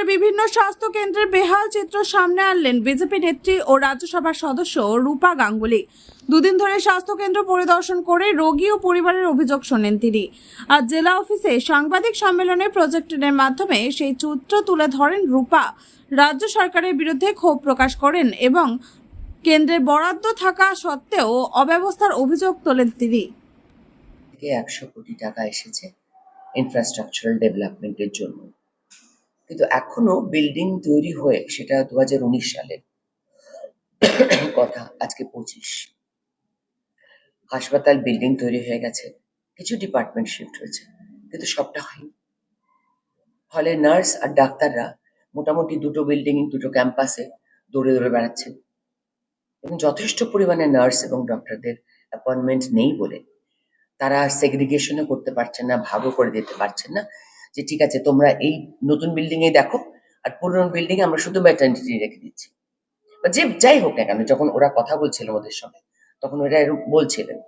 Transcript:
রাজ্যের বিভিন্ন স্বাস্থ্য কেন্দ্রের বেহাল চিত্র সামনে আনলেন বিজেপি নেত্রী ও রাজ্যসভার সদস্য রূপা গাঙ্গুলি। দুদিন ধরে স্বাস্থ্য কেন্দ্র পরিদর্শন করে রোগী ও পরিবারের অভিযোগ শোনেন তিনি। আজ জেলা অফিসে সাংবাদিক সম্মেলনে প্রজেক্টরের মাধ্যমে সেই চিত্র তুলে ধরেন রূপা। রাজ্য সরকারের বিরুদ্ধে ক্ষোভ প্রকাশ করেন এবং কেন্দ্রের বরাদ্দ থাকা সত্ত্বেও অব্যবস্থার অভিযোগ তোলেন তিনি। একশো কোটি টাকা এসেছে ইনফ্রাস্ট্রাকচারাল ডেভেলপমেন্টের জন্য। কিন্তু এখনও বিল্ডিং তৈরি হয়ে, সেটা দু হাজার উনিশ সালের কথা, আজকে পঁচিশ। হাসপাতাল বিল্ডিং তৈরি হয়ে গেছে। কিছু ডিপার্টমেন্ট শিফট হয়েছে, কিন্তু সবটা হয়নি। ফলে নার্স আর ডাক্তাররা মোটামুটি দুটো বিল্ডিং দুটো ক্যাম্পাসে দৌড়ে দৌড়ে বেড়াচ্ছেন। এবং যথেষ্ট পরিমাণে নার্স এবং ডক্টরদের অ্যাপয়েন্টমেন্ট নেই বলে তারা সেগ্রিগেশনও করতে পারছেন না, ভাগও করে দিতে পারছেন না। যে ঠিক আছে, তোমরা এই নতুন বিল্ডিং এ দেখো, আর পুরনো বিল্ডিং এ আমরা শুধু ম্যাটার্নিটি রেখে দিচ্ছি। যে যাই হোক না কেন, যখন ওরা কথা বলছিল ওদের সঙ্গে, তখন ওরা এরকম বলছিলেন।